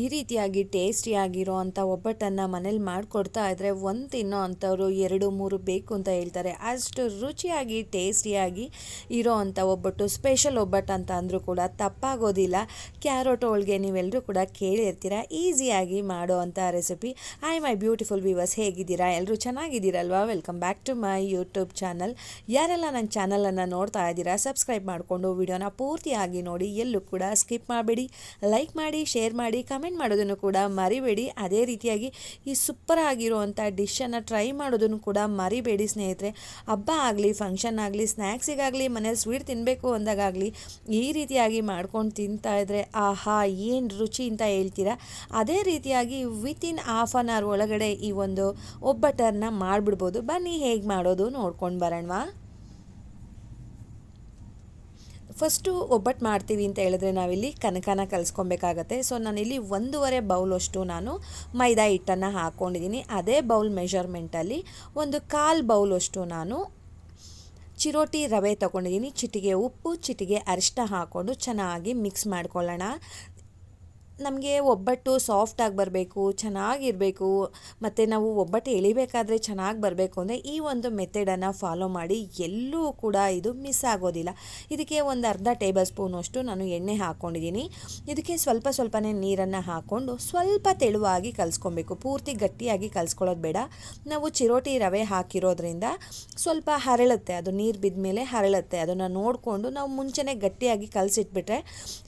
ಈ ರೀತಿಯಾಗಿ ಟೇಸ್ಟಿಯಾಗಿರೋ ಅಂಥ ಒಬ್ಬಟ್ಟನ್ನು ಮನೇಲಿ ಮಾಡಿಕೊಡ್ತಾ ಇದ್ದರೆ ಒಂದು ತಿನ್ನೋ ಅಂಥವ್ರು ಎರಡು, ಮೂರು ಬೇಕು ಅಂತ ಹೇಳ್ತಾರೆ. ಅಷ್ಟು ರುಚಿಯಾಗಿ, ಟೇಸ್ಟಿಯಾಗಿ ಇರೋ ಅಂಥ ಒಬ್ಬಟ್ಟು, ಸ್ಪೆಷಲ್ ಒಬ್ಬಟ್ಟು ಅಂತ ಅಂದರೂ ಕೂಡ ತಪ್ಪಾಗೋದಿಲ್ಲ. ಕ್ಯಾರೋಟ್ ಹೋಳಿಗೆ ನೀವೆಲ್ಲರೂ ಕೂಡ ಕೇಳಿರ್ತೀರ? ಈಸಿಯಾಗಿ ಮಾಡೋ ಅಂಥ recipe. Hi my beautiful viewers ಹೇಗಿದ್ದೀರಾ? ಎಲ್ಲರೂ ಚೆನ್ನಾಗಿದ್ದೀರಲ್ವಾ? Welcome back to my YouTube channel. ಯಾರೆಲ್ಲ ನನ್ನ ಚಾನಲನ್ನು ನೋಡ್ತಾ ಇದ್ದೀರಾ, ಸಬ್ಸ್ಕ್ರೈಬ್ ಮಾಡಿಕೊಂಡು ವಿಡಿಯೋನ ಪೂರ್ತಿಯಾಗಿ ನೋಡಿ ಎಲ್ಲೂ ಕೂಡ ಸ್ಕಿಪ್ ಮಾಡಬೇಡಿ. ಲೈಕ್ ಮಾಡಿ, ಶೇರ್ ಮಾಡಿ, ಕಮೆಂಟ್ ಮಾಡೋದನ್ನು ಕೂಡ ಮರಿಬೇಡಿ. ಅದೇ ರೀತಿಯಾಗಿ ಈ ಸೂಪರ್ ಆಗಿರುವಂಥ ಡಿಶನ್ನು ಟ್ರೈ ಮಾಡೋದನ್ನು ಕೂಡ ಮರಿಬೇಡಿ ಸ್ನೇಹಿತರೆ. ಹಬ್ಬ ಆಗಲಿ ಫಂಕ್ಷನ್ ಆಗಲಿ ಸ್ನ್ಯಾಕ್ಸಿಗಾಗಲಿ ಮನೇಲಿ ಸ್ವೀಟ್ ತಿನ್ನಬೇಕು ಅಂದಾಗಲಿ ಈ ರೀತಿಯಾಗಿ ಮಾಡ್ಕೊಂಡು ತಿಂತಾ ಇದ್ದರೆ ಆಹಾ, ಏನು ರುಚಿ ಅಂತ ಹೇಳ್ತೀರಾ? ಅದೇ ರೀತಿಯಾಗಿ ವಿತಿನ್ ಹಾಫ್ ಆನ್ ಅವರ್ ಒಳಗಡೆ ಈ ಒಂದು ಒಬ್ಬಟ್ಟನ್ನು ಮಾಡಿಬಿಡ್ಬೋದು. ಬನ್ನಿ ಹೇಗೆ ಮಾಡೋದು ನೋಡ್ಕೊಂಡು ಬರೋಣವಾ. ಫಸ್ಟು ಒಬ್ಬಟ್ಟು ಮಾಡ್ತೀವಿ ಅಂತ ಹೇಳಿದ್ರೆ ನಾವಿಲ್ಲಿ ಕನಕನ ಕಲಿಸ್ಕೊಬೇಕಾಗತ್ತೆ. ಸೊ, ನಾನಿಲ್ಲಿ ಒಂದೂವರೆ ಬೌಲಷ್ಟು ನಾನು ಮೈದಾ ಹಿಟ್ಟನ್ನು ಹಾಕ್ಕೊಂಡಿದ್ದೀನಿ ಅದೇ ಬೌಲ್ ಮೆಷರ್ಮೆಂಟಲ್ಲಿ ಒಂದು ಕಾಲು ಬೌಲಷ್ಟು ನಾನು ಚಿರೋಟಿ ರವೆ ತೊಗೊಂಡಿದ್ದೀನಿ. ಚಿಟಿಗೆ ಉಪ್ಪು, ಚಿಟಿಗೆ ಅರಿಶಿನ ಹಾಕ್ಕೊಂಡು ಚೆನ್ನಾಗಿ ಮಿಕ್ಸ್ ಮಾಡ್ಕೊಳ್ಳೋಣ. ನಮಗೆ ಒಬ್ಬಟ್ಟು ಸಾಫ್ಟಾಗಿ ಬರಬೇಕು, ಚೆನ್ನಾಗಿರಬೇಕು, ಮತ್ತು ನಾವು ಒಬ್ಬಟ್ಟು ಎಳಿಬೇಕಾದ್ರೆ ಚೆನ್ನಾಗಿ ಬರಬೇಕು ಅಂದರೆ ಈ ಒಂದು ಮೆಥಡನ್ನು ಫಾಲೋ ಮಾಡಿ ಎಲ್ಲೂ ಕೂಡ ಇದು ಮಿಸ್ ಆಗೋದಿಲ್ಲ. ಇದಕ್ಕೆ ಒಂದು ಅರ್ಧ ಟೇಬಲ್ ಸ್ಪೂನಷ್ಟು ನಾನು ಎಣ್ಣೆ ಹಾಕ್ಕೊಂಡಿದ್ದೀನಿ ಇದಕ್ಕೆ ಸ್ವಲ್ಪ ಸ್ವಲ್ಪನೇ ನೀರನ್ನು ಹಾಕ್ಕೊಂಡು ಸ್ವಲ್ಪ ತೆಳುವಾಗಿ ಕಲಿಸ್ಕೊಬೇಕು. ಪೂರ್ತಿ ಗಟ್ಟಿಯಾಗಿ ಕಲಿಸ್ಕೊಳ್ಳೋದು ಬೇಡ. ನಾವು ಚಿರೋಟಿ ರವೆ ಹಾಕಿರೋದ್ರಿಂದ ಸ್ವಲ್ಪ ಹರಳುತ್ತೆ, ಅದು ನೀರು ಬಿದ್ದ ಮೇಲೆ ಹರಳುತ್ತೆ. ಅದನ್ನು ನೋಡಿಕೊಂಡು ನಾವು ಮುಂಚೆನೇ ಗಟ್ಟಿಯಾಗಿ ಕಲಸಿಟ್ಬಿಟ್ರೆ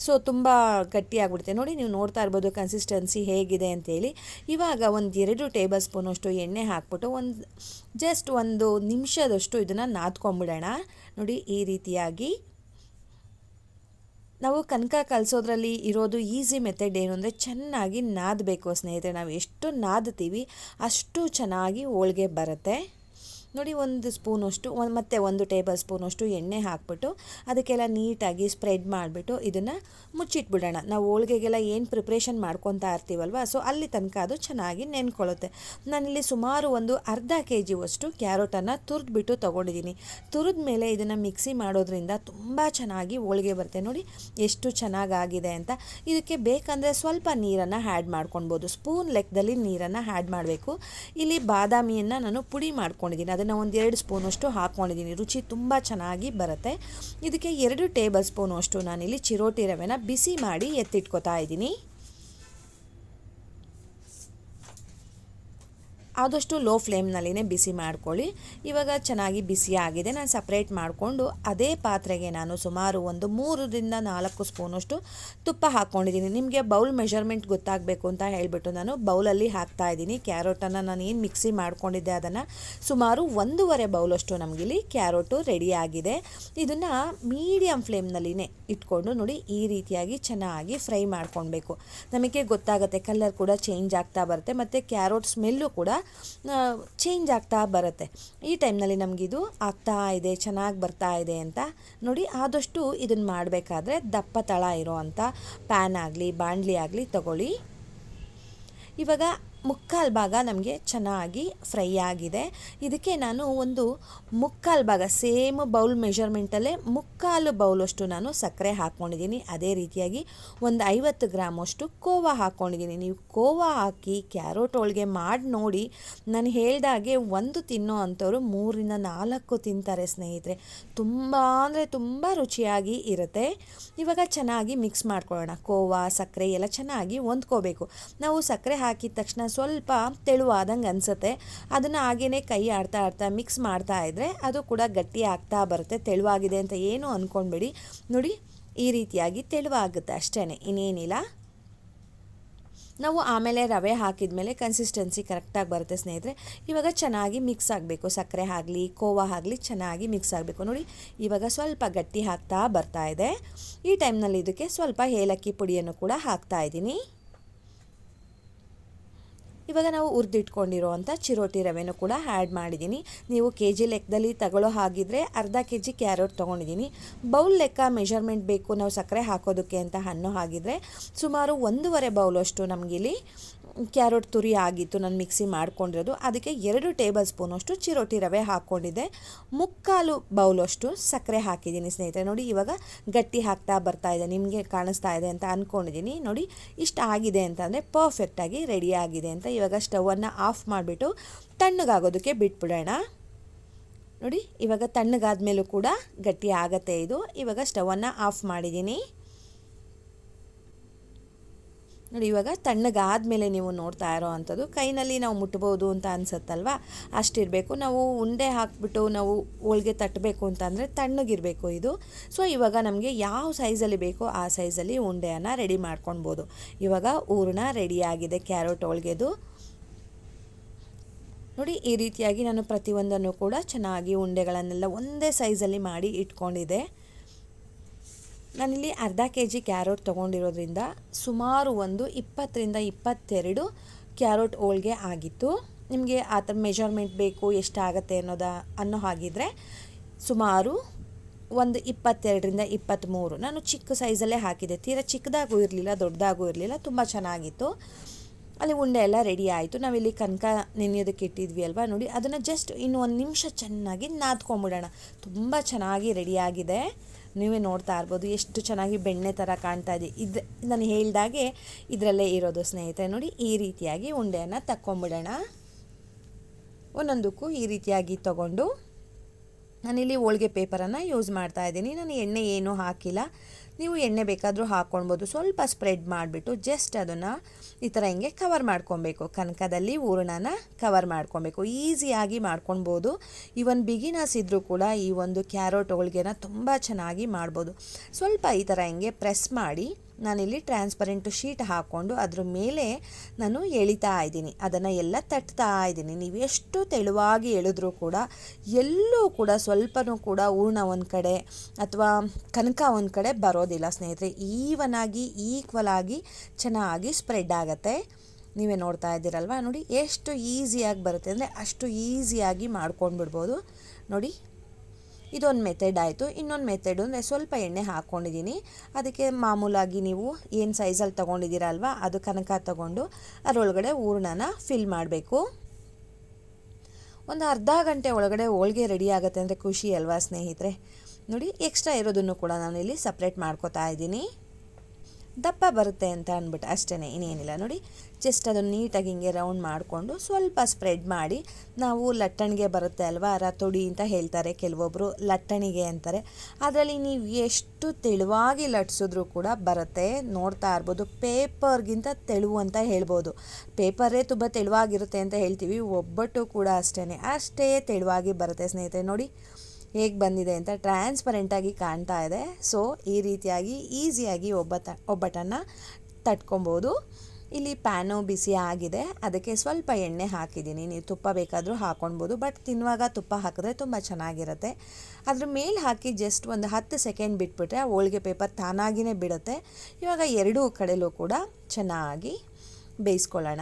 ಸೊ ತುಂಬ ಗಟ್ಟಿಯಾಗ್ಬಿಡುತ್ತೆ. ನೋಡಿ ನೀವು ನೋಡ್ತಾ ಇರ್ಬೋದು ಕನ್ಸಿಸ್ಟೆನ್ಸಿ ಹೇಗಿದೆ ಅಂತೇಳಿ. ಇವಾಗ ಒಂದು ಎರಡು ಟೇಬಲ್ ಸ್ಪೂನಷ್ಟು ಎಣ್ಣೆ ಹಾಕ್ಬಿಟ್ಟು ಒಂದು ಜಸ್ಟ್ ಒಂದು ನಿಮಿಷದಷ್ಟು ಇದನ್ನು ನಾದ್ಕೊಂಬಿಡೋಣ ನೋಡಿ ಈ ರೀತಿಯಾಗಿ. ನಾವು ಕನಕ ಕಲಸೋದ್ರಲ್ಲಿ ಇರೋದು ಈಸಿ ಮೆಥಡ್ ಏನು ಅಂದರೆ ಚೆನ್ನಾಗಿ ನಾದಬೇಕು ಸ್ನೇಹಿತರೆ. ನಾವು ಎಷ್ಟು ನಾದ್ತೀವಿ ಅಷ್ಟು ಚೆನ್ನಾಗಿ ಹೋಳಿಗೆ ಬರುತ್ತೆ. ನೋಡಿ ಒಂದು ಸ್ಪೂನಷ್ಟು ಮತ್ತು ಒಂದು ಟೇಬಲ್ ಸ್ಪೂನಷ್ಟು ಎಣ್ಣೆ ಹಾಕ್ಬಿಟ್ಟು ಅದಕ್ಕೆಲ್ಲ ನೀಟಾಗಿ ಸ್ಪ್ರೆಡ್ ಮಾಡಿಬಿಟ್ಟು ಇದನ್ನು ಮುಚ್ಚಿಟ್ಬಿಡೋಣ. ನಾವು ಹೋಳಿಗೆಗೆಲ್ಲ ಏನು ಪ್ರಿಪ್ರೇಷನ್ ಮಾಡ್ಕೊತಾ ಇರ್ತೀವಲ್ವ ಸೊ ಅಲ್ಲಿ ತನಕ ಅದು ಚೆನ್ನಾಗಿ ನೆನ್ಕೊಳ್ಳುತ್ತೆ ನಾನಿಲ್ಲಿ ಸುಮಾರು ಒಂದು ಅರ್ಧ ಕೆ ಜಿಯಷ್ಟು ಕ್ಯಾರೋಟನ್ನು ತುರಿದ್ಬಿಟ್ಟು ತೊಗೊಂಡಿದ್ದೀನಿ ತುರಿದ ಮೇಲೆ ಇದನ್ನು ಮಿಕ್ಸಿ ಮಾಡೋದ್ರಿಂದ ತುಂಬ ಚೆನ್ನಾಗಿ ಹೋಳಿಗೆ ಬರುತ್ತೆ. ನೋಡಿ ಎಷ್ಟು ಚೆನ್ನಾಗಾಗಿದೆ ಅಂತ. ಇದಕ್ಕೆ ಬೇಕಂದರೆ ಸ್ವಲ್ಪ ನೀರನ್ನು ಆ್ಯಡ್ ಮಾಡ್ಕೊಳ್ಬೋದು. ಸ್ಪೂನ್ ಲೆಕ್ಕದಲ್ಲಿ ನೀರನ್ನು ಆ್ಯಡ್ ಮಾಡಬೇಕು. ಇಲ್ಲಿ ಬಾದಾಮಿಯನ್ನು ನಾನು ಪುಡಿ ಮಾಡ್ಕೊಂಡಿದ್ದೀನಿ ಅದನ್ನು ಒಂದು ಎರಡು ಸ್ಪೂನಷ್ಟು ಹಾಕ್ಕೊಂಡಿದ್ದೀನಿ. ರುಚಿ ತುಂಬ ಚೆನ್ನಾಗಿ ಬರುತ್ತೆ. ಇದಕ್ಕೆ ಎರಡು ಟೇಬಲ್ ಸ್ಪೂನಷ್ಟು ನಾನಿಲ್ಲಿ ಚಿರೋಟಿ ರವೆನ ಬಿಸಿ ಮಾಡಿ ಎತ್ತಿಟ್ಕೊತಾ ಇದ್ದೀನಿ. ಆದಷ್ಟು ಲೋ ಫ್ಲೇಮ್ನಲ್ಲಿನೇ ಬಿಸಿ ಮಾಡ್ಕೊಳ್ಳಿ. ಇವಾಗ ಚೆನ್ನಾಗಿ ಬಿಸಿ ಆಗಿದೆ. ನಾನು ಸಪ್ರೇಟ್ ಮಾಡಿಕೊಂಡು ಅದೇ ಪಾತ್ರೆಗೆ ನಾನು ಸುಮಾರು ಒಂದು ಮೂರರಿಂದ ನಾಲ್ಕು ಸ್ಪೂನಷ್ಟು ತುಪ್ಪ ಹಾಕ್ಕೊಂಡಿದ್ದೀನಿ. ನಿಮಗೆ ಬೌಲ್ ಮೆಷರ್ಮೆಂಟ್ ಗೊತ್ತಾಗಬೇಕು ಅಂತ ಹೇಳಿಬಿಟ್ಟು ನಾನು ಬೌಲಲ್ಲಿ ಹಾಕ್ತಾ ಇದ್ದೀನಿ. ಕ್ಯಾರೋಟನ್ನು ನಾನು ಏನು ಮಿಕ್ಸಿ ಮಾಡ್ಕೊಂಡಿದ್ದೆ ಅದನ್ನು ಸುಮಾರು ಒಂದೂವರೆ ಬೌಲಷ್ಟು ನಮಗಿಲ್ಲಿ ಕ್ಯಾರೋಟು ರೆಡಿ ಆಗಿದೆ. ಇದನ್ನು ಮೀಡಿಯಮ್ ಫ್ಲೇಮ್ನಲ್ಲಿನೇ ಇಟ್ಕೊಂಡು ನೋಡಿ ಈ ರೀತಿಯಾಗಿ ಚೆನ್ನಾಗಿ ಫ್ರೈ ಮಾಡ್ಕೊಳ್ಬೇಕು. ನಮಗೆ ಗೊತ್ತಾಗುತ್ತೆ ಕಲರ್ ಕೂಡ ಚೇಂಜ್ ಆಗ್ತಾ ಬರುತ್ತೆ, ಮತ್ತು ಕ್ಯಾರೋಟ್ ಸ್ಮೆಲ್ಲು ಕೂಡ ಚೇಂಜ್ ಆಗ್ತಾ ಬರುತ್ತೆ. ಈ ಟೈಮ್ನಲ್ಲಿ ನಮಗಿದು ಆಗ್ತಾ ಇದೆ, ಚೆನ್ನಾಗಿ ಬರ್ತಾ ಇದೆ ಅಂತ ನೋಡಿ ಆದಷ್ಟು ಇದನ್ನು ಮಾಡಬೇಕಾದ್ರೆ ದಪ್ಪ ತಳ ಇರೋ ಅಂಥ ಪ್ಯಾನ್ ಆಗಲಿ, ಬಾಣಲಿ ಆಗಲಿ ತಗೊಳ್ಳಿ. ಇವಾಗ ಮುಕ್ಕಾಲು ಭಾಗ ನಮಗೆ ಚೆನ್ನಾಗಿ ಫ್ರೈ ಆಗಿದೆ. ಇದಕ್ಕೆ ನಾನು ಒಂದು ಮುಕ್ಕಾಲು ಭಾಗ, ಸೇಮ್ ಬೌಲ್ ಮೆಷರ್ಮೆಂಟಲ್ಲೇ ಮುಕ್ಕಾಲು ಬೌಲಷ್ಟು ನಾನು ಸಕ್ಕರೆ ಹಾಕ್ಕೊಂಡಿದ್ದೀನಿ. ಅದೇ ರೀತಿಯಾಗಿ ಒಂದು ಐವತ್ತು ಗ್ರಾಮಷ್ಟು ಕೋವಾ ಹಾಕ್ಕೊಂಡಿದ್ದೀನಿ. ನೀವು ಕೋವಾ ಹಾಕಿ ಕ್ಯಾರೋಟ್ ಹೋಳಿಗೆ ಮಾಡಿ ನೋಡಿ. ನಾನು ಹೇಳಿದಾಗೆ ಒಂದು ತಿನ್ನೋ ಅಂಥವ್ರು ಮೂರಿಂದ ನಾಲ್ಕು ತಿಂತಾರೆ ಸ್ನೇಹಿತರೆ. ತುಂಬ ಅಂದರೆ ತುಂಬ ರುಚಿಯಾಗಿ ಇರುತ್ತೆ. ಇವಾಗ ಚೆನ್ನಾಗಿ ಮಿಕ್ಸ್ ಮಾಡ್ಕೊಳ್ಳೋಣ. ಕೋವಾ, ಸಕ್ಕರೆ ಎಲ್ಲ ಚೆನ್ನಾಗಿ ಹೊಂದ್ಕೋಬೇಕು. ನಾವು ಸಕ್ಕರೆ ಹಾಕಿದ ತಕ್ಷಣ ಸ್ವಲ್ಪ ತೆಳುವಾದಂಗೆ ಅನಿಸುತ್ತೆ. ಅದನ್ನು ಹಾಗೇ ಕೈ ಆಡ್ತಾ ಆಡ್ತಾ ಮಿಕ್ಸ್ ಮಾಡ್ತಾ ಇದ್ದರೆ ಅದು ಕೂಡ ಗಟ್ಟಿ ಆಗ್ತಾ ಬರುತ್ತೆ, ತೆಳುವಾಗಿದೆ ಅಂತ ಏನು ಅಂದ್ಕೊಂಡ್ಬಿಡಿ ನೋಡಿ, ಈ ರೀತಿಯಾಗಿ ತೆಳುವಾಗುತ್ತೆ ಅಷ್ಟೇ ಇನ್ನೇನಿಲ್ಲ. ನಾವು ಆಮೇಲೆ ರವೆ ಹಾಕಿದ ಮೇಲೆ ಕನ್ಸಿಸ್ಟೆನ್ಸಿ ಕರೆಕ್ಟಾಗಿ ಬರುತ್ತೆ ಸ್ನೇಹಿತರೆ. ಇವಾಗ ಚೆನ್ನಾಗಿ ಮಿಕ್ಸ್ ಆಗಬೇಕು, ಸಕ್ಕರೆ ಆಗಲಿ, ಕೋವಾ ಆಗಲಿ ಚೆನ್ನಾಗಿ ಮಿಕ್ಸ್ ಆಗಬೇಕು. ನೋಡಿ, ಇವಾಗ ಸ್ವಲ್ಪ ಗಟ್ಟಿ ಹಾಕ್ತಾ ಬರ್ತಾ ಇದೆ. ಈ ಟೈಮ್ನಲ್ಲಿ ಇದಕ್ಕೆ ಸ್ವಲ್ಪ ಏಲಕ್ಕಿ ಪುಡಿಯನ್ನು ಕೂಡ ಹಾಕ್ತಾ ಇದ್ದೀನಿ. ಇವಾಗ ನಾವು ಹುರಿದಿಟ್ಕೊಂಡಿರೋವಂಥ ಚಿರೋಟಿ ರವೆನೂ ಕೂಡ ಆ್ಯಡ್ ಮಾಡಿದ್ದೀನಿ. ನೀವು ಕೆ ಜಿ ಲೆಕ್ಕದಲ್ಲಿ ತಗೊಳ್ಳೋ ಹಾಗಿದ್ರೆ ಅರ್ಧ ಕೆ ಜಿ ಕ್ಯಾರೆಟ್ ತೊಗೊಂಡಿದ್ದೀನಿ. ಬೌಲ್ ಲೆಕ್ಕ ಮೆಷರ್ಮೆಂಟ್ ಬೇಕು ನಾವು ಸಕ್ಕರೆ ಹಾಕೋದಕ್ಕೆ ಅಂತ ಅನ್ನೋ ಹಾಗಿದ್ರೆ ಸುಮಾರು ಒಂದೂವರೆ ಬೌಲಷ್ಟು ನಮಗಿಲ್ಲಿ ಕ್ಯಾರೆಟ್ ತುರಿ ಆಗಿತ್ತು, ನಾನು ಮಿಕ್ಸಿ ಮಾಡ್ಕೊಂಡಿರೋದು. ಅದಕ್ಕೆ ಎರಡು ಟೇಬಲ್ ಸ್ಪೂನಷ್ಟು ಚಿರೋಟಿ ರವೆ ಹಾಕ್ಕೊಂಡಿದ್ದೆ. ಮುಕ್ಕಾಲು ಬೌಲಷ್ಟು ಸಕ್ಕರೆ ಹಾಕಿದ್ದೀನಿ ಸ್ನೇಹಿತರೆ. ನೋಡಿ, ಇವಾಗ ಗಟ್ಟಿ ಹಾಕ್ತಾ ಬರ್ತಾ ಇದೆ, ನಿಮಗೆ ಕಾಣಿಸ್ತಾ ಇದೆ ಅಂತ ಅಂದ್ಕೊಂಡಿದ್ದೀನಿ ನೋಡಿ, ಇಷ್ಟ ಆಗಿದೆ ಅಂತಂದರೆ ಪರ್ಫೆಕ್ಟಾಗಿ ರೆಡಿ ಆಗಿದೆ ಅಂತ ಇವಾಗ ಸ್ಟವನ್ನು ಆಫ್ ಮಾಡಿಬಿಟ್ಟು ತಣ್ಣಗಾಗೋದಕ್ಕೆ ಬಿಟ್ಬಿಡೋಣ. ನೋಡಿ, ಇವಾಗ ತಣ್ಣಗಾದ ಮೇಲೂ ಕೂಡ ಗಟ್ಟಿ ಆಗತ್ತೆ ಇದು. ಇವಾಗ ಸ್ಟವನ್ನು ಆಫ್ ಮಾಡಿದ್ದೀನಿ. ನೋಡಿ, ಇವಾಗ ತಣ್ಣಗಾದಮೇಲೆ ನೀವು ನೋಡ್ತಾ ಇರೋ ಅಂಥದ್ದು, ಕೈನಲ್ಲಿ ನಾವು ಮುಟ್ಬೋದು ಅಂತ ಅನ್ಸುತ್ತಲ್ವಾ? ಅಷ್ಟಿರಬೇಕು. ನಾವು ಉಂಡೆ ಹಾಕ್ಬಿಟ್ಟು ನಾವು ಹೋಳಿಗೆ ತಟ್ಟಬೇಕು ಅಂತಂದರೆ ತಣ್ಣಗಿರಬೇಕು ಇದು. ಸೊ ಇವಾಗ ನಮಗೆ ಯಾವ ಸೈಜಲ್ಲಿ ಬೇಕೋ ಆ ಸೈಜಲ್ಲಿ ಉಂಡೆಯನ್ನು ರೆಡಿ ಮಾಡ್ಕೊಳ್ಬೋದು ಇವಾಗ ಹೂರ್ಣ ರೆಡಿಯಾಗಿದೆ ಕ್ಯಾರೆಟ್ ಹೋಳಿಗೆದು. ನೋಡಿ, ಈ ರೀತಿಯಾಗಿ ನಾನು ಪ್ರತಿಯೊಂದನ್ನು ಕೂಡ ಚೆನ್ನಾಗಿ ಉಂಡೆಗಳನ್ನೆಲ್ಲ ಒಂದೇ ಸೈಜಲ್ಲಿ ಮಾಡಿ ಇಟ್ಕೊಂಡಿದ್ದೆ. ನಾನಿಲ್ಲಿ ಅರ್ಧ ಕೆ ಜಿ ಕ್ಯಾರೋಟ್ ತೊಗೊಂಡಿರೋದ್ರಿಂದ ಸುಮಾರು ಒಂದು ಇಪ್ಪತ್ತರಿಂದ ಇಪ್ಪತ್ತೆರಡು ಕ್ಯಾರೋಟ್ ಹೋಳ್ಗೆ ಆಗಿತ್ತು. ನಿಮಗೆ ಆ ಥರ ಮೆಜರ್ಮೆಂಟ್ ಬೇಕು ಎಷ್ಟಾಗತ್ತೆ ಅನ್ನೋದ, ಅನ್ನೋ ಹಾಗಿದ್ರೆ ಸುಮಾರು ಒಂದು ಇಪ್ಪತ್ತೆರಡರಿಂದ ಇಪ್ಪತ್ತ್ಮೂರು. ನಾನು ಚಿಕ್ಕ ಸೈಜಲ್ಲೇ ಹಾಕಿದೆ ತೀರಾ ಚಿಕ್ಕದಾಗೂ ಇರಲಿಲ್ಲ, ದೊಡ್ಡದಾಗೂ ಇರಲಿಲ್ಲ, ತುಂಬ ಚೆನ್ನಾಗಿತ್ತು. ಅಲ್ಲಿ ಉಂಡೆ ಎಲ್ಲ ರೆಡಿ ಆಯಿತು. ನಾವಿಲ್ಲಿ ಕನಕ ನೆನೆಯೋದಕ್ಕೆ ಇಟ್ಟಿದ್ವಿ ಅಲ್ವಾ ನೋಡಿ. ಅದನ್ನು ಜಸ್ಟ್ ಇನ್ನು ಒಂದು ನಿಮಿಷ ಚೆನ್ನಾಗಿ ನಾದ್ಕೊಂಬಿಡೋಣ. ತುಂಬ ಚೆನ್ನಾಗಿ ರೆಡಿಯಾಗಿದೆ ನೀವೇ ನೋಡ್ತಾ ಇರ್ಬೋದು, ಎಷ್ಟು ಚೆನ್ನಾಗಿ ಬೆಣ್ಣೆ ಥರ ಕಾಣ್ತಾ ಇದೆ. ಇದು, ನಾನು ಹೇಳಿದಾಗೆ ಇದರಲ್ಲೇ ಇರೋದು ಸ್ನೇಹಿತರೆ ನೋಡಿ, ಈ ರೀತಿಯಾಗಿ ಉಂಡೆಯನ್ನು ತಕ್ಕೊಂಬಿಡೋಣ. ಒಂದೊಂದಕ್ಕೂ ಈ ರೀತಿಯಾಗಿ ತಗೊಂಡು ನಾನಿಲ್ಲಿ ಹೋಳಿಗೆ ಪೇಪರನ್ನು ಯೂಸ್ ಮಾಡ್ತಾ ಇದ್ದೀನಿ. ನಾನು ಎಣ್ಣೆ ಏನೂ ಹಾಕಿಲ್ಲ. ನೀವು ಎಣ್ಣೆ ಬೇಕಾದರೂ ಹಾಕ್ಕೊಳ್ಬೋದು. ಸ್ವಲ್ಪ ಸ್ಪ್ರೆಡ್ ಮಾಡಿಬಿಟ್ಟು ಜಸ್ಟ್ ಅದನ್ನು ಈ ಥರ ಹಿಂಗೆ ಕವರ್ ಮಾಡ್ಕೊಬೇಕು ಕನಕದಲ್ಲಿ ಹೂರಣನ ಕವರ್ ಮಾಡ್ಕೊಬೇಕು ಈಸಿಯಾಗಿ ಮಾಡ್ಕೊಳ್ಬೋದು. ಈವನ್ ಬಿಗಿನರ್ಸ್ ಇದ್ದರೂ ಕೂಡ ಈ ಒಂದು ಕ್ಯಾರೋಟ್ ಹೋಳಿಗೆನ ತುಂಬ ಚೆನ್ನಾಗಿ ಮಾಡ್ಬೋದು. ಸ್ವಲ್ಪ ಈ ಥರ ಹಿಂಗೆ ಪ್ರೆಸ್ ಮಾಡಿ ನಾನಿಲ್ಲಿ ಟ್ರಾನ್ಸ್ಪರೆಂಟು ಶೀಟ್ ಹಾಕ್ಕೊಂಡು ಅದ್ರ ಮೇಲೆ ನಾನು ಎಳಿತಾ ಇದ್ದೀನಿ. ಅದನ್ನು ಎಲ್ಲ ತಟ್ತಾ ಇದ್ದೀನಿ. ನೀವು ಎಷ್ಟು ತೆಳುವಾಗಿ ಎಳೆದ್ರೂ ಕೂಡ ಎಲ್ಲೂ ಕೂಡ ಸ್ವಲ್ಪನೂ ಕೂಡ ಹೂರ್ಣ ಒಂದು ಕಡೆ ಅಥವಾ ಕನಕ ಒಂದು ಕಡೆ ಬರೋದಿಲ್ಲ ಸ್ನೇಹಿತರೆ. ಈವನ್ ಆಗಿ ಈಕ್ವಲ್ ಆಗಿ ಚೆನ್ನಾಗಿ ಸ್ಪ್ರೆಡ್ ಆಗುತ್ತೆ. ನೀವೇ ನೋಡ್ತಾ ಇದ್ದೀರಲ್ವ? ನೋಡಿ, ಎಷ್ಟು ಈಸಿಯಾಗಿ ಬರುತ್ತೆ. ಅಂದರೆ ಅಷ್ಟು ಈಸಿಯಾಗಿ ಮಾಡ್ಕೊಂಡು ಬಿಡ್ಬೋದು ನೋಡಿ ಇದೊಂದು ಮೆಥಡ್ ಆಯಿತು. ಇನ್ನೊಂದು ಮೆಥಡು ಅಂದರೆ ಸ್ವಲ್ಪ ಎಣ್ಣೆ ಹಾಕ್ಕೊಂಡಿದ್ದೀನಿ ಅದಕ್ಕೆ ಮಾಮೂಲಾಗಿ ನೀವು ಏನು ಸೈಜಲ್ಲಿ ತೊಗೊಂಡಿದ್ದೀರಲ್ವ ಅದು ಕನಕ ತಗೊಂಡು ಅದರೊಳಗಡೆ ಹೂರ್ಣನ ಫಿಲ್ ಮಾಡಬೇಕು. ಒಂದು ಅರ್ಧ ಗಂಟೆ ಒಳಗಡೆ ಹೋಳಿಗೆ ರೆಡಿ ಆಗುತ್ತೆ ಅಂದರೆ ಖುಷಿ ಅಲ್ವಾ ಸ್ನೇಹಿತರೆ? ನೋಡಿ ಎಕ್ಸ್ಟ್ರಾ ಇರೋದನ್ನು ಕೂಡ ನಾನು ಇಲ್ಲಿ ಸಪ್ರೇಟ್ ಮಾಡ್ಕೋತಾ ಇದ್ದೀನಿ. ದಪ್ಪ ಬರುತ್ತೆ ಅಂತ ಅಂದ್ಬಿಟ್ಟು ಅಷ್ಟೇ ಇನ್ನೇನಿಲ್ಲ. ನೋಡಿ ಜಸ್ಟ್ ಅದನ್ನು ನೀಟಾಗಿ ಹಿಂಗೆ ರೌಂಡ್ ಮಾಡಿಕೊಂಡು ಸ್ವಲ್ಪ ಸ್ಪ್ರೆಡ್ ಮಾಡಿ, ನಾವು ಲಟ್ಟಣಿಗೆ ಬರುತ್ತೆ ಅಲ್ವಾ ರತೊಡಿ ಅಂತ ಹೇಳ್ತಾರೆ ಕೆಲವೊಬ್ಬರು ಲಟ್ಟಣಿಗೆ ಅಂತಾರೆ. ಅದರಲ್ಲಿ ನೀವು ಎಷ್ಟು ತೆಳುವಾಗಿ ಲಟ್ಸಿದ್ರೂ ಕೂಡ ಬರುತ್ತೆ. ನೋಡ್ತಾ ಇರ್ಬೋದು, ಪೇಪರ್ಗಿಂತ ತೆಳುವು ಅಂತ ಹೇಳ್ಬೋದು. ಪೇಪರೇ ತುಂಬ ತೆಳುವಾಗಿರುತ್ತೆ ಅಂತ ಹೇಳ್ತೀವಿ, ಒಬ್ಬಟ್ಟು ಕೂಡ ಅಷ್ಟೇ ಅಷ್ಟೇ ತೆಳುವಾಗಿ ಬರುತ್ತೆ ಸ್ನೇಹಿತರೆ. ನೋಡಿ ಹೇಗೆ ಬಂದಿದೆ ಅಂತ ಟ್ರಾನ್ಸ್ಪರೆಂಟಾಗಿ ಕಾಣ್ತಾ ಇದೆ. ಸೊ ಈ ರೀತಿಯಾಗಿ ಈಸಿಯಾಗಿ ಒಬ್ಬಟ ಒಬ್ಬಟನ್ನು ತಟ್ಕೊಬೋದು. ಇಲ್ಲಿ ಪ್ಯಾನು ಬಿಸಿ ಆಗಿದೆ. ಅದಕ್ಕೆ ಸ್ವಲ್ಪ ಎಣ್ಣೆ ಹಾಕಿದ್ದೀನಿ. ನೀವು ತುಪ್ಪ ಬೇಕಾದರೂ ಹಾಕೊಳ್ಬೋದು ಬಟ್ ತಿನ್ನುವಾಗ ತುಪ್ಪ ಹಾಕಿದ್ರೆ ತುಂಬ ಚೆನ್ನಾಗಿರುತ್ತೆ. ಅದ್ರ ಮೇಲೆ ಹಾಕಿ ಜಸ್ಟ್ ಒಂದು ಹತ್ತು ಸೆಕೆಂಡ್ ಬಿಟ್ಬಿಟ್ರೆ ಆ ಹೋಳಿಗೆ ಪೇಪರ್ ತಾನಾಗಿಯೇ ಬಿಡುತ್ತೆ. ಇವಾಗ ಎರಡೂ ಕಡೆಯಲ್ಲೂ ಕೂಡ ಚೆನ್ನಾಗಿ ಬೇಯಿಸ್ಕೊಳ್ಳೋಣ.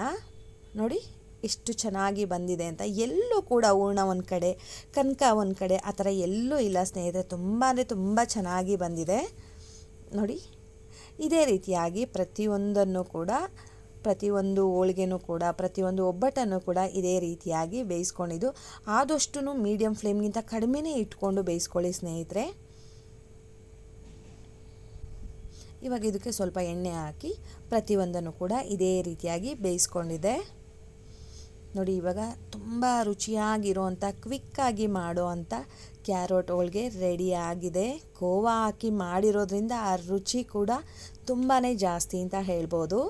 ನೋಡಿ. ಎಷ್ಟು ಚೆನ್ನಾಗಿ ಬಂದಿದೆ ಅಂತ ಎಲ್ಲೂ ಕೂಡ ಹೂರ್ಣ ಒಂದು ಕಡೆ, ಕನಕ ಒಂದು ಕಡೆ, ಆ ಥರ ಎಲ್ಲೂ ಇಲ್ಲ ಸ್ನೇಹಿತರೆ. ತುಂಬ ಅಂದರೆ ತುಂಬ ಚೆನ್ನಾಗಿ ಬಂದಿದೆ. ನೋಡಿ, ಇದೇ ರೀತಿಯಾಗಿ ಪ್ರತಿಯೊಂದನ್ನು ಕೂಡ, ಪ್ರತಿಯೊಂದು ಹೋಳಿಗೆನೂ ಕೂಡ, ಪ್ರತಿಯೊಂದು ಒಬ್ಬಟ್ಟನ್ನು ಕೂಡ ಇದೇ ರೀತಿಯಾಗಿ ಬೇಯಿಸ್ಕೊಂಡಿದ್ದು. ಆದಷ್ಟು ಮೀಡಿಯಮ್ ಫ್ಲೇಮ್ಗಿಂತ ಕಡಿಮೆನೇ ಇಟ್ಕೊಂಡು ಬೇಯಿಸ್ಕೊಳ್ಳಿ ಸ್ನೇಹಿತರೆ. ಇವಾಗ ಇದಕ್ಕೆ ಸ್ವಲ್ಪ ಎಣ್ಣೆ ಹಾಕಿ ಪ್ರತಿಯೊಂದನ್ನು ಕೂಡ ಇದೇ ರೀತಿಯಾಗಿ ಬೇಯಿಸ್ಕೊಂಡಿದೆ ನೋಡಿ, ಇವಾಗ ತುಂಬ ರುಚಿಯಾಗಿರೋವಂಥ ಕ್ವಿಕ್ಕಾಗಿ ಮಾಡೋ ಅಂಥ ಕ್ಯಾರೋಟ್ ಹೋಳ್ಗೆ ರೆಡಿ ಆಗಿದೆ. ಕೋವಾ ಹಾಕಿ ಮಾಡಿರೋದ್ರಿಂದ ಆ ರುಚಿ ಕೂಡ ತುಂಬಾ ಜಾಸ್ತಿ ಅಂತ ಹೇಳ್ಬೋದು.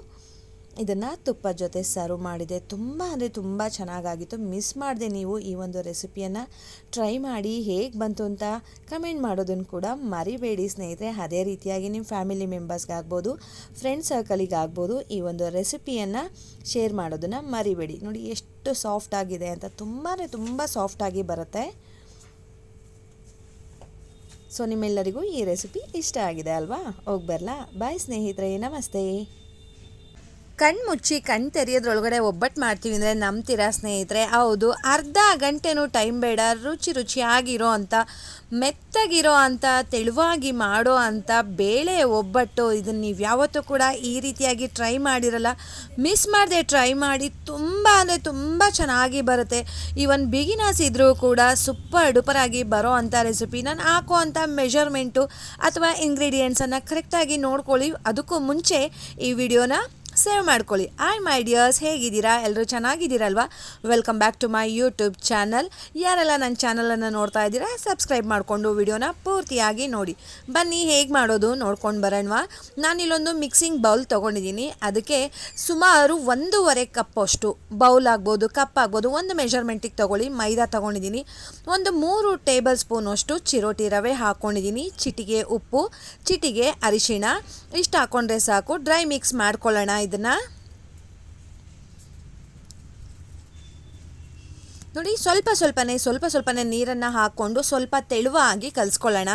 ಇದನ್ನು ತುಪ್ಪ ಜೊತೆ ಸರ್ವ್ ಮಾಡಿದೆ. ತುಂಬ ಅಂದರೆ ತುಂಬ ಚೆನ್ನಾಗಾಗಿತ್ತು. ಮಿಸ್ ಮಾಡಿದೆ ನೀವು ಈ ಒಂದು ರೆಸಿಪಿಯನ್ನು. ಟ್ರೈ ಮಾಡಿ ಹೇಗೆ ಬಂತು ಅಂತ ಕಮೆಂಟ್ ಮಾಡೋದನ್ನು ಕೂಡ ಮರಿಬೇಡಿ ಸ್ನೇಹಿತರೆ. ಅದೇ ರೀತಿಯಾಗಿ ನಿಮ್ಮ ಫ್ಯಾಮಿಲಿ ಮೆಂಬರ್ಸ್ಗಾಗ್ಬೋದು ಫ್ರೆಂಡ್ ಸರ್ಕಲಿಗಾಗ್ಬೋದು ಈ ಒಂದು ರೆಸಿಪಿಯನ್ನು ಶೇರ್ ಮಾಡೋದನ್ನು ಮರಿಬೇಡಿ. ನೋಡಿ ಎಷ್ಟು ಸಾಫ್ಟ್ ಆಗಿದೆ ಅಂತ. ತುಂಬಾ ತುಂಬ ಸಾಫ್ಟಾಗಿ ಬರುತ್ತೆ. ಸೊ ನಿಮ್ಮೆಲ್ಲರಿಗೂ ಈ ರೆಸಿಪಿ ಇಷ್ಟ ಆಗಿದೆ ಅಲ್ವಾ? ಹೋಗಿ ಬರಲಾ. ಬಾಯ್ ಸ್ನೇಹಿತರೆ. ನಮಸ್ತೆ. ಕಣ್ಣು ಮುಚ್ಚಿ ಕಣ್ಣು ತೆರೆಯೋದ್ರೊಳಗಡೆ ಒಬ್ಬಟ್ಟು ಮಾಡ್ತೀವಿ ಅಂದರೆ ನಂಬ್ತೀರಾ ಸ್ನೇಹಿತರೆ. ಹೌದು, ಅರ್ಧ ಗಂಟೆನೂ ಟೈಮ್ ಬೇಡ, ರುಚಿ ರುಚಿಯಾಗಿರೋ ಅಂಥ ಮೆತ್ತಗಿರೋ ಅಂಥ ತೆಳುವಾಗಿ ಮಾಡೋ ಅಂಥ ಬೇಳೆ ಒಬ್ಬಟ್ಟು ಇದನ್ನು ನೀವು ಯಾವತ್ತೂ ಕೂಡ ಈ ರೀತಿಯಾಗಿ ಟ್ರೈ ಮಾಡಿರಲ್ಲ. ಮಿಸ್ ಮಾಡದೆ ಟ್ರೈ ಮಾಡಿ ತುಂಬ ಅಂದರೆ ತುಂಬ ಚೆನ್ನಾಗಿ ಬರುತ್ತೆ. ಈವನ್ ಬಿಗಿನರ್ಸ್ ಇದ್ದರೂ ಕೂಡ ಸೂಪರ್ ಡುಪರಾಗಿ ಬರೋ ಅಂಥ ರೆಸಿಪಿ. ನಾನು ಹಾಕೋ ಅಂಥ ಮೆಷರ್ಮೆಂಟು ಅಥವಾ ಇಂಗ್ರೀಡಿಯೆಂಟ್ಸನ್ನು ಕರೆಕ್ಟಾಗಿ ನೋಡ್ಕೊಳ್ಳಿ. ಅದಕ್ಕೂ ಮುಂಚೆ ಈ ವಿಡಿಯೋನ ಸೇವ್ ಮಾಡ್ಕೊಳ್ಳಿ. ಆಯ್ ಮೈ ಡಿಯರ್ಸ್ ಹೇಗಿದ್ದೀರಾ? ಎಲ್ಲರೂ ಚೆನ್ನಾಗಿದ್ದೀರಲ್ವಾ? Welcome back to my YouTube channel ಯಾರೆಲ್ಲ ನನ್ನ ಚಾನಲನ್ನು ನೋಡ್ತಾ ಇದ್ದೀರಾ ಸಬ್ಸ್ಕ್ರೈಬ್ ಮಾಡಿಕೊಂಡು ವಿಡಿಯೋನ ಪೂರ್ತಿಯಾಗಿ ನೋಡಿ. ಬನ್ನಿ, ಹೇಗೆ ಮಾಡೋದು ನೋಡ್ಕೊಂಡು ಬರೋಣವಾ. ನಾನಿಲ್ಲೊಂದು ಮಿಕ್ಸಿಂಗ್ ಬೌಲ್ ತೊಗೊಂಡಿದ್ದೀನಿ. ಅದಕ್ಕೆ ಸುಮಾರು ಒಂದೂವರೆ ಕಪ್ಪಷ್ಟು ಬೌಲ್ ಆಗ್ಬೋದು ಕಪ್ ಆಗ್ಬೋದು, ಒಂದು ಮೆಷರ್ಮೆಂಟಿಗೆ ತೊಗೊಳ್ಳಿ. ಮೈದಾ ತೊಗೊಂಡಿದ್ದೀನಿ. ಒಂದು ಮೂರು ಟೇಬಲ್ ಸ್ಪೂನಷ್ಟು ಚಿರೋಟಿ ರವೆ ಹಾಕ್ಕೊಂಡಿದ್ದೀನಿ ಚಿಟಿಗೆ ಉಪ್ಪು, ಚಿಟಿಗೆ ಅರಿಶಿಣ. ಇಷ್ಟು ಹಾಕ್ಕೊಂಡ್ರೆ ಸಾಕು. ಡ್ರೈ ಮಿಕ್ಸ್ ಮಾಡ್ಕೊಳ್ಳೋಣ ಇದನ್ನು ನೋಡಿ, ಸ್ವಲ್ಪ ಸ್ವಲ್ಪನೇ ಸ್ವಲ್ಪ ಸ್ವಲ್ಪನೇ ನೀರನ್ನು ಹಾಕ್ಕೊಂಡು ಸ್ವಲ್ಪ ತೆಳುವಾಗಿ ಕಲಿಸ್ಕೊಳ್ಳೋಣ.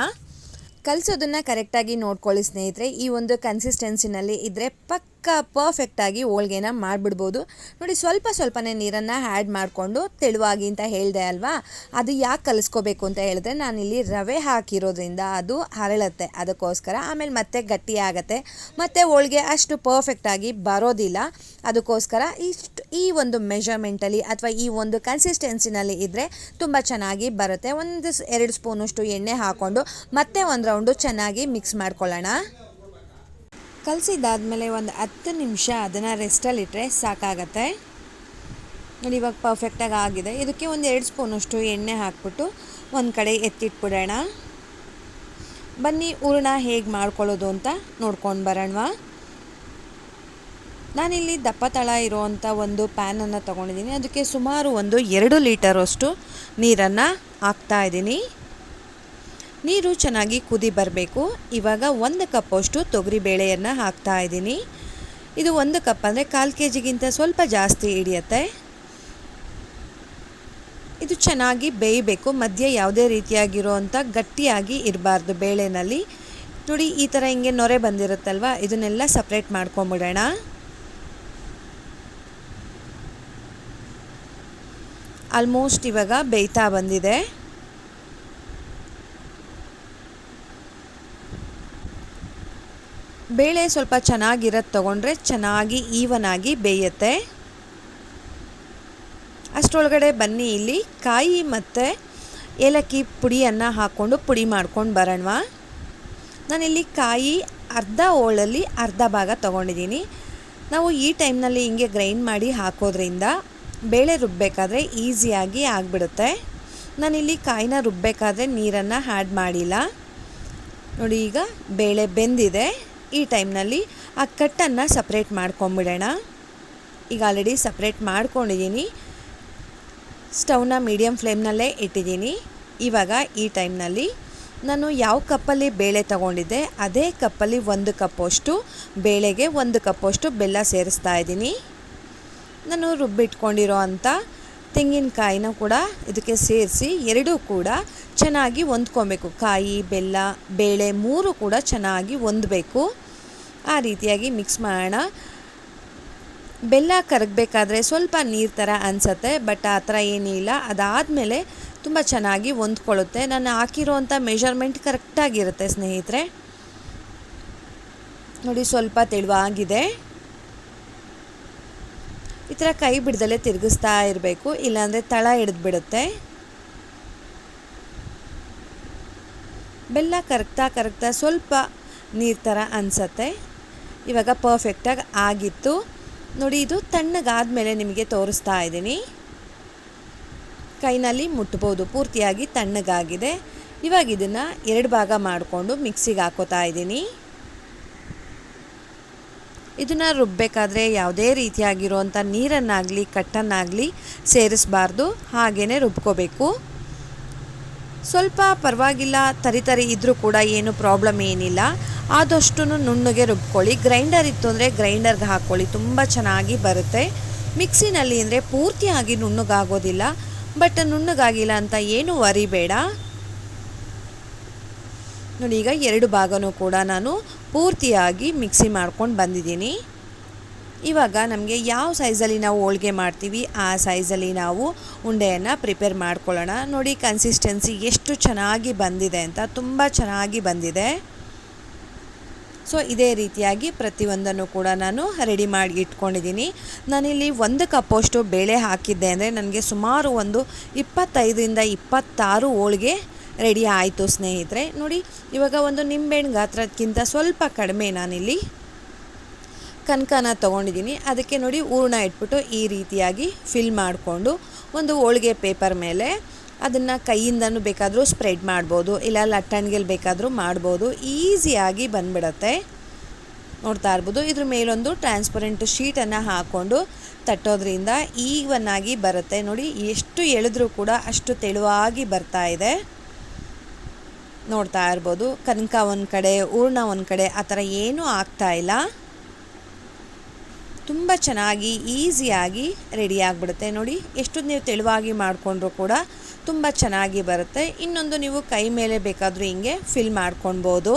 ಕಲಿಸೋದನ್ನು ಕರೆಕ್ಟಾಗಿ ನೋಡ್ಕೊಳ್ಳಿ ಸ್ನೇಹಿತರೆ. ಈ ಒಂದು ಕನ್ಸಿಸ್ಟೆನ್ಸಿನಲ್ಲಿ ಇದ್ದರೆ ಪಕ್ಕ ಪರ್ಫೆಕ್ಟಾಗಿ ಹೋಳ್ಗೆನ ಮಾಡಿಬಿಡ್ಬೋದು. ನೋಡಿ ಸ್ವಲ್ಪ ಸ್ವಲ್ಪನೇ ನೀರನ್ನು ಆ್ಯಡ್ ಮಾಡಿಕೊಂಡು ತೆಳುವಾಗಿ ಅಂತ ಹೇಳಿದೆ ಅಲ್ವಾ? ಅದು ಯಾಕೆ ಕಲಿಸ್ಕೋಬೇಕು ಅಂತ ಹೇಳಿದ್ರೆ ನಾನಿಲ್ಲಿ ರವೆ ಹಾಕಿರೋದ್ರಿಂದ ಅದು ಹರಳುತ್ತೆ ಅದಕ್ಕೋಸ್ಕರ ಆಮೇಲೆ ಮತ್ತೆ ಗಟ್ಟಿ ಆಗುತ್ತೆ. ಮತ್ತು ಹೋಳಿಗೆ ಅಷ್ಟು ಪರ್ಫೆಕ್ಟಾಗಿ ಬರೋದಿಲ್ಲ. ಅದಕ್ಕೋಸ್ಕರ ಇಷ್ಟು ಈ ಒಂದು ಮೆಷರ್ಮೆಂಟಲ್ಲಿ ಅಥವಾ ಈ ಒಂದು ಕನ್ಸಿಸ್ಟೆನ್ಸಿನಲ್ಲಿ ಇದ್ದರೆ ತುಂಬ ಚೆನ್ನಾಗಿ ಬರುತ್ತೆ. ಒಂದು ಎರಡು ಸ್ಪೂನಷ್ಟು ಎಣ್ಣೆ ಹಾಕ್ಕೊಂಡು ಮತ್ತೆ ಒಂದು ರೌಂಡು ಚೆನ್ನಾಗಿ ಮಿಕ್ಸ್ ಮಾಡ್ಕೊಳ್ಳೋಣ. ಕಲಸಿದ್ದಾದಮೇಲೆ ಒಂದು ಹತ್ತು ನಿಮಿಷ ಅದನ್ನು ರೆಸ್ಟಲ್ಲಿಟ್ಟರೆ ಸಾಕಾಗತ್ತೆ. ನೋಡಿ, ಇವಾಗ ಪರ್ಫೆಕ್ಟಾಗಿ ಆಗಿದೆ. ಇದಕ್ಕೆ ಒಂದು ಎರಡು ಸ್ಪೂನಷ್ಟು ಎಣ್ಣೆ ಹಾಕ್ಬಿಟ್ಟು ಒಂದು ಕಡೆ ಎತ್ತಿಟ್ಬಿಡೋಣ. ಬನ್ನಿ, ಹೂರಣ ಹೇಗೆ ಮಾಡ್ಕೊಳ್ಳೋದು ಅಂತ ನೋಡ್ಕೊಂಡು ಬರೋಣವಾ ನಾನಿಲ್ಲಿ ದಪ್ಪ ತಳ ಇರುವಂಥ ಒಂದು ಪ್ಯಾನನ್ನು ತೊಗೊಂಡಿದ್ದೀನಿ. ಅದಕ್ಕೆ ಸುಮಾರು ಒಂದು ಎರಡು ಲೀಟರಷ್ಟು ನೀರನ್ನು ಹಾಕ್ತಾ ಇದ್ದೀನಿ. ನೀರು ಚೆನ್ನಾಗಿ ಕುದಿ ಬರಬೇಕು. ಇವಾಗ ಒಂದು ಕಪ್ಪಷ್ಟು ತೊಗರಿ ಬೇಳೆಯನ್ನು ಹಾಕ್ತಾ ಇದ್ದೀನಿ. ಇದು ಒಂದು ಕಪ್ ಅಂದರೆ ಕಾಲು ಕೆ ಜಿಗಿಂತ ಸ್ವಲ್ಪ ಜಾಸ್ತಿ ಹಿಡಿಯತ್ತೆ. ಇದು ಚೆನ್ನಾಗಿ ಬೇಯಬೇಕು. ಮಧ್ಯೆ ಯಾವುದೇ ರೀತಿಯಾಗಿರೋವಂಥ ಗಟ್ಟಿಯಾಗಿ ಇರಬಾರ್ದು ಬೇಳೆನಲ್ಲಿ. ನೋಡಿ, ಈ ಥರ ಹಿಂಗೆ ನೊರೆ ಬಂದಿರುತ್ತಲ್ವ? ಇದನ್ನೆಲ್ಲ ಸಪ್ರೇಟ್ ಮಾಡ್ಕೊಂಬಿಡೋಣ. ಆಲ್ಮೋಸ್ಟ್ ಇವಾಗ ಬೇಯ್ತಾ ಬಂದಿದೆ. ಬೇಳೆ ಸ್ವಲ್ಪ ಚೆನ್ನಾಗಿರೋದು ತೊಗೊಂಡ್ರೆ ಚೆನ್ನಾಗಿ ಈವನ್ ಆಗಿ ಬೇಯುತ್ತೆ. ಅಷ್ಟರೊಳಗಡೆ ಬನ್ನಿ ಇಲ್ಲಿ. ಕಾಯಿ ಮತ್ತು ಏಲಕ್ಕಿ ಪುಡಿಯನ್ನು ಹಾಕ್ಕೊಂಡು ಪುಡಿ ಮಾಡ್ಕೊಂಡು ಬರೋಣವಾ. ನಾನಿಲ್ಲಿ ಕಾಯಿ ಅರ್ಧ ಹೋಳಲ್ಲಿ ಅರ್ಧ ಭಾಗ ತೊಗೊಂಡಿದ್ದೀನಿ. ನಾವು ಈ ಟೈಮ್ನಲ್ಲಿ ಹಿಂಗೆ ಗ್ರೈಂಡ್ ಮಾಡಿ ಹಾಕೋದ್ರಿಂದ ಬೇಳೆ ರುಬ್ಬಬೇಕಾದ್ರೆ ಈಸಿಯಾಗಿ ಆಗಿಬಿಡುತ್ತೆ. ನಾನಿಲ್ಲಿ ಕಾಯಿನ ರುಬ್ಬಬೇಕಾದ್ರೆ ನೀರನ್ನು ಆ್ಯಡ್ ಮಾಡಿಲ್ಲ. ನೋಡಿ ಈಗ ಬೇಳೆ ಬೆಂದಿದೆ. ಈ ಟೈಮ್ನಲ್ಲಿ ಆ ಕಟ್ಟನ್ನು ಸಪ್ರೇಟ್ ಮಾಡ್ಕೊಂಬಿಡೋಣ. ಈಗ ಆಲ್ರೆಡಿ ಸಪ್ರೇಟ್ ಮಾಡ್ಕೊಂಡಿದ್ದೀನಿ. ಸ್ಟವ್ನ ಮೀಡಿಯಮ್ ಫ್ಲೇಮ್ನಲ್ಲೇ ಇಟ್ಟಿದ್ದೀನಿ. ಇವಾಗ ಈ ಟೈಮ್ನಲ್ಲಿ ನಾನು ಯಾವ ಕಪ್ಪಲ್ಲಿ ಬೇಳೆ ತಗೊಂಡಿದ್ದೆ ಅದೇ ಕಪ್ಪಲ್ಲಿ ಒಂದು ಕಪ್ಪಷ್ಟು, ಬೇಳೆಗೆ ಒಂದು ಕಪ್ಪಷ್ಟು ಬೆಲ್ಲ ಸೇರಿಸ್ತಾ ಇದ್ದೀನಿ. ನಾನು ರುಬ್ಬಿಟ್ಕೊಂಡಿರೋ ಅಂಥ ತೆಂಗಿನಕಾಯಿನ ಕೂಡ ಇದಕ್ಕೆ ಸೇರಿಸಿ ಎರಡೂ ಕೂಡ ಚೆನ್ನಾಗಿ ಹೊಂದ್ಕೊಬೇಕು. ಕಾಯಿ, ಬೆಲ್ಲ, ಬೇಳೆ ಮೂರು ಕೂಡ ಚೆನ್ನಾಗಿ ಹೊಂದಬೇಕು. ಆ ರೀತಿಯಾಗಿ ಮಿಕ್ಸ್ ಮಾಡೋಣ. ಬೆಲ್ಲ ಕರಗಬೇಕಾದ್ರೆ ಸ್ವಲ್ಪ ನೀರು ಥರ ಅನಿಸತ್ತೆ ಬಟ್ ಆ ಥರ ಏನಿಲ್ಲ ಅದಾದಮೇಲೆ ತುಂಬ ಚೆನ್ನಾಗಿ ಹೊಂದ್ಕೊಳ್ಳುತ್ತೆ. ನಾನು ಹಾಕಿರೋವಂಥ ಮೆಷರ್ಮೆಂಟ್ ಕರೆಕ್ಟಾಗಿರುತ್ತೆ ಸ್ನೇಹಿತರೆ. ನೋಡಿ ಸ್ವಲ್ಪ ತೆಳುವಾಗಿದೆ. ಈ ಥರ ಕೈ ಬಿಡ್ದಲೇ ತಿರುಗಿಸ್ತಾ ಇರಬೇಕು, ಇಲ್ಲಾಂದರೆ ತಳ ಹಿಡಿದು ಬಿಡುತ್ತೆ ಬೆಲ್ಲ ಕರಗ್ತಾ ಕರಗ್ತಾ ಸ್ವಲ್ಪ ನೀರು ಥರ ಅನಿಸತ್ತೆ. ಇವಾಗ ಪರ್ಫೆಕ್ಟಾಗಿ ಆಗಿತ್ತು. ನೋಡಿ, ಇದು ತಣ್ಣಗಾದ ಮೇಲೆ ನಿಮಗೆ ತೋರಿಸ್ತಾ ಇದ್ದೀನಿ. ಕೈನಲ್ಲಿ ಮುಟ್ಬೋದು, ಪೂರ್ತಿಯಾಗಿ ತಣ್ಣಗಾಗಿದೆ. ಇವಾಗ ಇದನ್ನು ಎರಡು ಭಾಗ ಮಾಡಿಕೊಂಡು ಮಿಕ್ಸಿಗೆ ಹಾಕೋತಾ ಇದ್ದೀನಿ. ಇದನ್ನು ರುಬ್ಬಬೇಕಾದ್ರೆ ಯಾವುದೇ ರೀತಿಯಾಗಿರುವಂಥ ನೀರನ್ನಾಗಲಿ, ಕಟ್ಟನ್ನಾಗಲಿ ಸೇರಿಸಬಾರ್ದು. ಹಾಗೇ ರುಬ್ಕೋಬೇಕು. ಸ್ವಲ್ಪ ಪರವಾಗಿಲ್ಲ, ತರಿ ತರಿ ಇದ್ದರೂ ಕೂಡ ಏನು ಪ್ರಾಬ್ಲಮ್ ಏನಿಲ್ಲ. ಆದಷ್ಟು ನುಣ್ಣಗೆ ರುಬ್ಕೊಳ್ಳಿ. ಗ್ರೈಂಡರ್ ಇತ್ತು ಅಂದರೆ ಗ್ರೈಂಡರ್ಗೆ ಹಾಕ್ಕೊಳ್ಳಿ. ತುಂಬ ಚೆನ್ನಾಗಿ ಬರುತ್ತೆ. ಮಿಕ್ಸಿನಲ್ಲಿ ಅಂದರೆ ಪೂರ್ತಿಯಾಗಿ ನುಣ್ಣಗಾಗೋದಿಲ್ಲ. ಬಟ್ ನುಣ್ಣಗಾಗಿಲ್ಲ ಅಂತ ಏನು ವರಿ ಬೇಡ ನೋಡಿ, ಈಗ ಎರಡು ಭಾಗನೂ ಕೂಡ ನಾನು ಪೂರ್ತಿಯಾಗಿ ಮಿಕ್ಸಿ ಮಾಡ್ಕೊಂಡು ಬಂದಿದ್ದೀನಿ. ಇವಾಗ ನಮಗೆ ಯಾವ ಸೈಜಲ್ಲಿ ನಾವು ಹೋಳಿಗೆ ಮಾಡ್ತೀವಿ, ಆ ಸೈಜಲ್ಲಿ ನಾವು ಉಂಡೆಯನ್ನು ಪ್ರಿಪೇರ್ ಮಾಡ್ಕೊಳ್ಳೋಣ. ನೋಡಿ ಕನ್ಸಿಸ್ಟೆನ್ಸಿ ಎಷ್ಟು ಚೆನ್ನಾಗಿ ಬಂದಿದೆ ಅಂತ, ತುಂಬ ಚೆನ್ನಾಗಿ ಬಂದಿದೆ. ಸೊ, ಇದೇ ರೀತಿಯಾಗಿ ಪ್ರತಿಯೊಂದನ್ನು ಕೂಡ ನಾನು ರೆಡಿ ಮಾಡಿ ಇಟ್ಕೊಂಡಿದ್ದೀನಿ. ನಾನಿಲ್ಲಿ ಒಂದು ಕಪ್ಪಷ್ಟು ಬೇಳೆ ಹಾಕಿದ್ದೆ ಅಂದರೆ, ನನಗೆ ಸುಮಾರು ಒಂದು ಇಪ್ಪತ್ತೈದರಿಂದ ಇಪ್ಪತ್ತಾರು ಹೋಳಿಗೆ ರೆಡಿ ಆಯಿತು ಸ್ನೇಹಿತರೆ. ನೋಡಿ, ಇವಾಗ ಒಂದು ನಿಂಬೆಹಣ್ಣು ಗಾತ್ರಕ್ಕಿಂತ ಸ್ವಲ್ಪ ಕಡಿಮೆ ನಾನಿಲ್ಲಿ ಕನಕನ ತೊಗೊಂಡಿದ್ದೀನಿ. ಅದಕ್ಕೆ ನೋಡಿ, ಹೂರ್ಣ ಇಟ್ಬಿಟ್ಟು ಈ ರೀತಿಯಾಗಿ ಫಿಲ್ ಮಾಡಿಕೊಂಡು ಒಂದು ಹೋಳಿಗೆ ಪೇಪರ್ ಮೇಲೆ ಅದನ್ನು ಕೈಯಿಂದನೂ ಬೇಕಾದರೂ ಸ್ಪ್ರೆಡ್ ಮಾಡ್ಬೋದು, ಇಲ್ಲ ಲಟ್ಟಣಿಗೆಲ್ ಬೇಕಾದರೂ ಮಾಡ್ಬೋದು. ಈಸಿಯಾಗಿ ಬಂದ್ಬಿಡತ್ತೆ. ನೋಡ್ತಾ ಇರ್ಬೋದು, ಇದ್ರ ಮೇಲೊಂದು ಟ್ರಾನ್ಸ್ಪರೆಂಟ್ ಶೀಟನ್ನು ಹಾಕ್ಕೊಂಡು ತಟ್ಟೋದ್ರಿಂದ ಈವನ್ ಆಗಿ ಬರುತ್ತೆ. ನೋಡಿ, ಎಷ್ಟು ಎಳೆದ್ರೂ ಕೂಡ ಅಷ್ಟು ತೆಳುವಾಗಿ ಬರ್ತಾ ಇದೆ. ನೋಡ್ತಾ ಇರ್ಬೋದು. ಕನಕ ಒಂದು ಕಡೆ, ಹೂರ್ಣ ಒಂದು ಕಡೆ, ಆ ಥರ ಏನೂ ಆಗ್ತಾ ಇಲ್ಲ. ತುಂಬ ಚೆನ್ನಾಗಿ, ಈಸಿಯಾಗಿ ರೆಡಿ ಆಗಿಬಿಡುತ್ತೆ. ನೋಡಿ ಎಷ್ಟು ನೀವು ತೆಳುವಾಗಿ ಮಾಡಿಕೊಂಡ್ರೂ ಕೂಡ ತುಂಬ ಚೆನ್ನಾಗಿ ಬರುತ್ತೆ. ಇನ್ನೊಂದು ನೀವು ಕೈ ಮೇಲೆ ಬೇಕಾದರೂ ಹಿಂಗೆ ಫಿಲ್ ಮಾಡ್ಕೊಳ್ಬೋದು.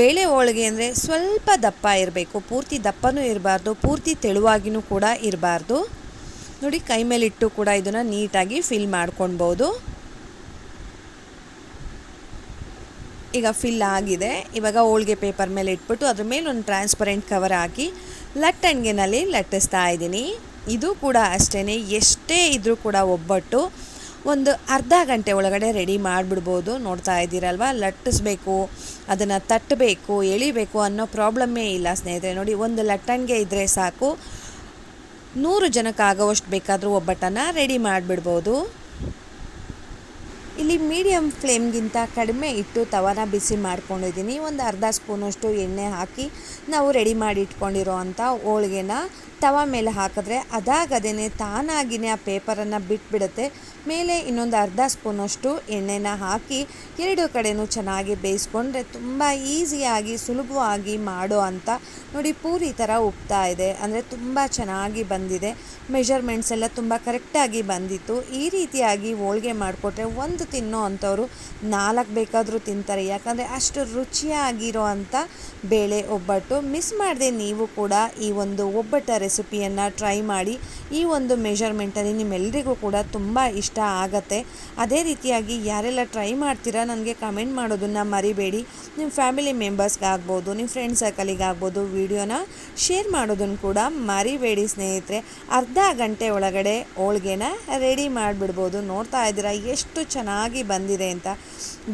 ಬೇಳೆ ಹೋಳಿಗೆ ಅಂದರೆ ಸ್ವಲ್ಪ ದಪ್ಪ ಇರಬೇಕು. ಪೂರ್ತಿ ದಪ್ಪನೂ ಇರಬಾರ್ದು, ಪೂರ್ತಿ ತೆಳುವಾಗಿನೂ ಕೂಡ ಇರಬಾರ್ದು. ನೋಡಿ, ಕೈ ಮೇಲಿಟ್ಟು ಕೂಡ ಇದನ್ನು ನೀಟಾಗಿ ಫಿಲ್ ಮಾಡ್ಕೊಳ್ಬೋದು. ಈಗ ಫಿಲ್ ಆಗಿದೆ. ಇವಾಗ ಹೋಳಿಗೆ ಪೇಪರ್ ಮೇಲೆ ಇಟ್ಬಿಟ್ಟು ಅದ್ರ ಮೇಲೆ ಒಂದು ಟ್ರಾನ್ಸ್ಪರೆಂಟ್ ಕವರ್ ಹಾಕಿ ಲಟ್ಟಣಿಗೆನಲ್ಲಿ ಲಟ್ಟಿಸ್ತಾ ಇದ್ದೀನಿ. ಇದು ಕೂಡ ಅಷ್ಟೇ ಎಷ್ಟೇ ಇದ್ದರೂ ಕೂಡ ಒಬ್ಬಟ್ಟು ಒಂದು ಅರ್ಧ ಗಂಟೆ ಒಳಗಡೆ ರೆಡಿ ಮಾಡಿಬಿಡ್ಬೋದು. ನೋಡ್ತಾ ಇದ್ದೀರಲ್ವ? ಲಟ್ಟಿಸ್ಬೇಕು, ಅದನ್ನು ತಟ್ಟಬೇಕು, ಎಳಿಬೇಕು ಅನ್ನೋ ಪ್ರಾಬ್ಲಮ್ಮೇ ಇಲ್ಲ ಸ್ನೇಹಿತರೆ. ನೋಡಿ, ಒಂದು ಲಟ್ಟಣಿಗೆ ಇದ್ದರೆ ಸಾಕು. ನೂರು ಜನಕ್ಕಾಗೋವಷ್ಟು ಬೇಕಾದರೂ ಒಬ್ಬಟ್ಟನ್ನು ರೆಡಿ ಮಾಡಿಬಿಡ್ಬೋದು. ಇಲ್ಲಿ ಮೀಡಿಯಮ್ ಫ್ಲೇಮ್ಗಿಂತ ಕಡಿಮೆ ಇಟ್ಟು ತವನ ಬಿಸಿ ಮಾಡ್ಕೊಂಡಿದ್ದೀನಿ. ಒಂದು ಅರ್ಧ ಸ್ಪೂನಷ್ಟು ಎಣ್ಣೆ ಹಾಕಿ ನಾವು ರೆಡಿ ಮಾಡಿ ಇಟ್ಕೊಂಡಿರೋ ಅಂಥ ಹೋಳ್ಗೆನ ತವ ಮೇಲೆ ಹಾಕಿದ್ರೆ ಅದಾಗದೇ ತಾನಾಗಿನೇ ಆ ಪೇಪರನ್ನು ಬಿಟ್ಬಿಡುತ್ತೆ. ಮೇಲೆ ಇನ್ನೊಂದು ಅರ್ಧ ಸ್ಪೂನಷ್ಟು ಎಣ್ಣೆನ ಹಾಕಿ ಎರಡು ಕಡೆನೂ ಚೆನ್ನಾಗಿ ಬೇಯಿಸ್ಕೊಂಡ್ರೆ ತುಂಬ ಈಸಿಯಾಗಿ, ಸುಲಭವಾಗಿ ಮಾಡೋ ಅಂತ ನೋಡಿ ಪೂರಿ ಥರ ಉಪ್ತಾ ಇದೆ. ಅಂದರೆ ತುಂಬ ಚೆನ್ನಾಗಿ ಬಂದಿದೆ. ಮೆಷರ್ಮೆಂಟ್ಸ್ ಎಲ್ಲ ತುಂಬ ಕರೆಕ್ಟಾಗಿ ಬಂದಿತ್ತು. ಈ ರೀತಿಯಾಗಿ ಹೋಳಿಗೆ ಮಾಡಿಕೊಟ್ರೆ ಒಂದು ತಿನ್ನೋ ಅಂಥವ್ರು ನಾಲ್ಕು ಬೇಕಾದರೂ ತಿಂತಾರೆ. ಯಾಕಂದರೆ ಅಷ್ಟು ರುಚಿಯಾಗಿರೋ ಅಂಥ ಬೇಳೆ ಒಬ್ಬಟ್ಟು. ಮಿಸ್ ಮಾಡದೆ ನೀವು ಕೂಡ ಈ ಒಂದು ಒಬ್ಬಟ್ಟ ರೆಸಿಪಿಯನ್ನು ಟ್ರೈ ಮಾಡಿ. ಈ ಒಂದು ಮೆಷರ್ಮೆಂಟಲ್ಲಿ ನಿಮ್ಮೆಲ್ಲರಿಗೂ ಕೂಡ ತುಂಬ ಇಷ್ಟ ಆಗತ್ತೆ. ಅದೇ ರೀತಿಯಾಗಿ ಯಾರೆಲ್ಲ ಟ್ರೈ ಮಾಡ್ತೀರಾ ನನಗೆ ಕಮೆಂಟ್ ಮಾಡೋದನ್ನು ಮರಿಬೇಡಿ. ನಿಮ್ಮ ಫ್ಯಾಮಿಲಿ ಮೆಂಬರ್ಸ್ಗಾಗ್ಬೋದು, ನಿಮ್ಮ ಫ್ರೆಂಡ್ ಸರ್ಕಲಿಗಾಗ್ಬೋದು ವಿಡಿಯೋನ ಶೇರ್ ಮಾಡೋದನ್ನು ಕೂಡ ಮರಿಬೇಡಿ ಸ್ನೇಹಿತರೆ. ಅರ್ಧ ಗಂಟೆ ಒಳಗಡೆ ಹೋಳ್ಗೆನ ರೆಡಿ ಮಾಡಿಬಿಡ್ಬೋದು. ನೋಡ್ತಾ ಇದ್ದೀರಾ ಎಷ್ಟು ಚೆನ್ನಾಗಿ ಬಂದಿದೆ ಅಂತ.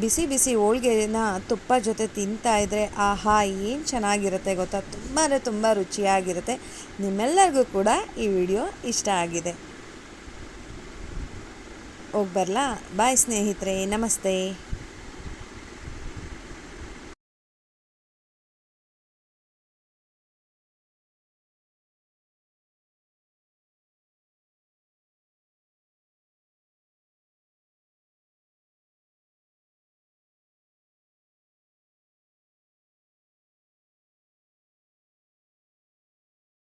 ಬಿಸಿ ಬಿಸಿ ಹೋಳ್ಗೆನ ತುಪ್ಪ ಜೊತೆ ತಿಂತಾ ಇದ್ದರೆ ಆಹಾ, ಏನು ಚೆನ್ನಾಗಿರುತ್ತೆ ಗೊತ್ತಾ? ತುಂಬ ತುಂಬ ರುಚಿಯಾಗಿರುತ್ತೆ. ನಿಮ್ಮೆಲ್ಲರಿಗೂ ಕೂಡ ಈ ವಿಡಿಯೋ ಇಷ್ಟ ಆಗಿದೆ. ಹೋಗಿ ಬರಲಾ? ಬಾಯ್ ಸ್ನೇಹಿತರೆ ನಮಸ್ತೆ.